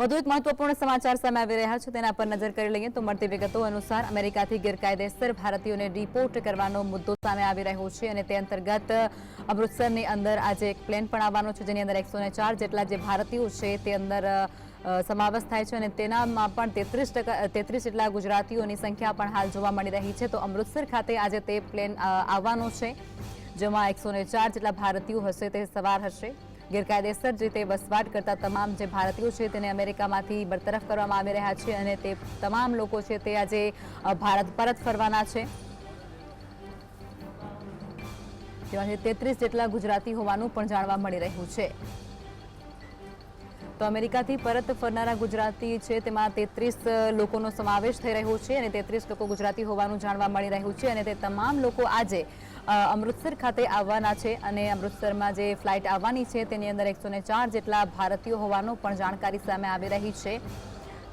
વધુ એક મહત્વપૂર્ણ સમાચાર સામે આવી રહ્યા છે, તેના પર નજર કરી લઈએ તો મળતી વિગતો અનુસાર અમેરિકાથી ગેરકાયદેસર ભારતીયોને રિપોર્ટ કરવાનો મુદ્દો સામે આવી રહ્યો છે અને તે અંતર્ગત અમૃતસરની અંદર આજે એક પ્લેન પણ આવવાનો છે, જેની અંદર એકસો જેટલા જે ભારતીયો છે તે અંદર સમાવેશ થાય છે અને તેનામાં પણ તેત્રીસ ટકા, તેત્રીસ જેટલા ગુજરાતીઓની સંખ્યા પણ હાલ જોવા મળી રહી છે. તો અમૃતસર ખાતે આજે તે પ્લેન આવવાનો છે, જેમાં એકસો જેટલા ભારતીયો હશે તે સવાર હશે. ગેરકાયદેસર રીતે વસવાટ કરતા તમામ જે ભારતીયો છે તેને અમેરિકામાંથી બરતરફ કરવામાં આવી રહ્યા છે અને તે તમામ લોકો છે તે આજે ભારત પરત ફરવાના છે. તેમાંથી તેત્રીસ જેટલા ગુજરાતી હોવાનું પણ જાણવા મળી રહ્યું છે. તો અમેરિકાથી પરત ફરનારા ગુજરાતી છે, તેમાં તેત્રીસ લોકોનો સમાવેશ થઈ રહ્યો છે અને તેત્રીસ લોકો ગુજરાતી હોવાનું જાણવા મળી રહ્યું છે અને તે તમામ લોકો આજે અમૃતસર ખાતે આવવાના છે અને અમૃતસરમાં જે ફ્લાઇટ આવવાની છે તેની અંદર એકસો જેટલા ભારતીયો હોવાનું પણ જાણકારી સામે આવી રહી છે.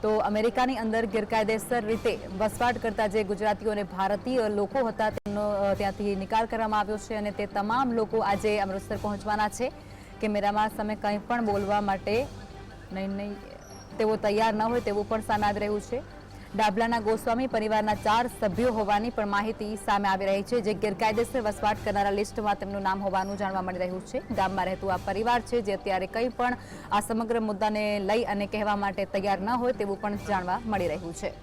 તો અમેરિકાની અંદર ગેરકાયદેસર રીતે વસવાટ કરતા જે ગુજરાતીઓ અને ભારતીય લોકો હતા તેમનો ત્યાંથી નિકાલ કરવામાં આવ્યો છે અને તે તમામ લોકો આજે અમૃતસર પહોંચવાના છે. કેમેરામાં સામે કંઈ પણ બોલવા માટે નહીં નહીં. તેઓ તૈયાર ન હોય તેવું પણ સામે આવી રહ્યું છે. ડાબલાના ગોસ્વામી પરિવારના ચાર સભ્યો હોવાની પણ માહિતી સામે આવી રહી છે, જે ગેરકાયદેસર વસવાટ કરનારા લિસ્ટમાં તેમનું નામ હોવાનું જાણવા મળી રહ્યું છે. ગામમાં રહેતું આ પરિવાર છે, જે અત્યારે કંઈ પણ આ સમગ્ર મુદ્દાને લઈ અને કહેવા માટે તૈયાર ન હોય તેવું પણ જાણવા મળી રહ્યું છે.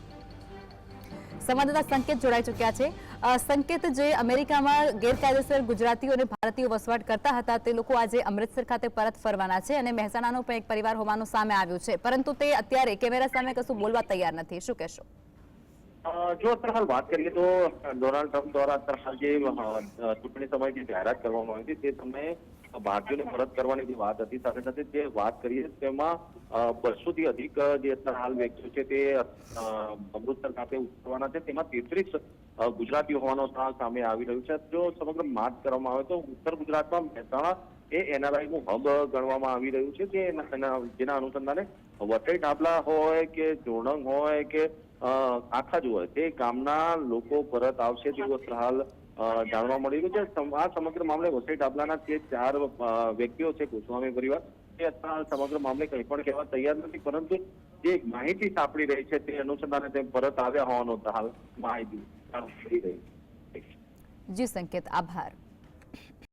સંવાદદાતા સંકેત જોડાઈ ચૂક્યા છે. સંકેત જે અમેરિકામાં ગેરકાયદેસર ગુજરાતીઓ અને ભારતીયો વસવાટ કરતા હતા, તે લોકો આજે અમૃતસર ખાતે પરત ફરવાના છે અને મહેસાણાનો પણ એક પરિવાર હોવાનું સામે આવ્યું છે. પરંતુ તે અત્યારે કેમેરા સામે કશું બોલવા તૈયાર નથી. શું કહેશો? જો અત્યારે હાલ વાત કરીએ તો ડોનાલ્ડ ટ્રમ્પ દ્વારા અત્યારે જે ચૂંટણી સમયે જે જાહેરાત કરવામાં આવી હતી, તે સમયે ભારતીયોને પરત કરવાની જે વાત હતી, સાથે સાથે જે વાત કરીએ, તેમાં બસો થી અધિક જે અત્યારે હાલ વ્યક્તિઓ છે તે અમૃતસર ખાતે ઉતરવાના છે. તેમાં તેત્રીસ ગુજરાતીઓ હોવાનો સામે આવી રહ્યું છે. જો સમગ્ર માત કરવામાં આવે તો ઉત્તર ગુજરાતમાં મહેસાણા એ એનઆરઆઈ નું હબ ગણવામાં આવી રહ્યું છે. કે જેના અનુસંધાને વટઈ ટાબલા હોય કે જોણંગ હોય કે આખા જ હોય. તે ગામના લોકો પરત આવશે તેવું હાલ જાણવા મળી રહ્યું છે આ સમગ્ર મામલે વસઈ ડાબલાના જે ચાર વ્યક્તિઓ છે ગોસ્વામી પરિવાર, તે અત્યારે સમગ્ર મામલે કંઈ પણ કહેવા તૈયાર નથી, પરંતુ જે માહિતી સાંપડી રહી છે, તે અનુસંધાને તે પરત આવ્યા હોવાનો હાલ માહિતી મળી રહી છે. જી, સંકેત. આભાર.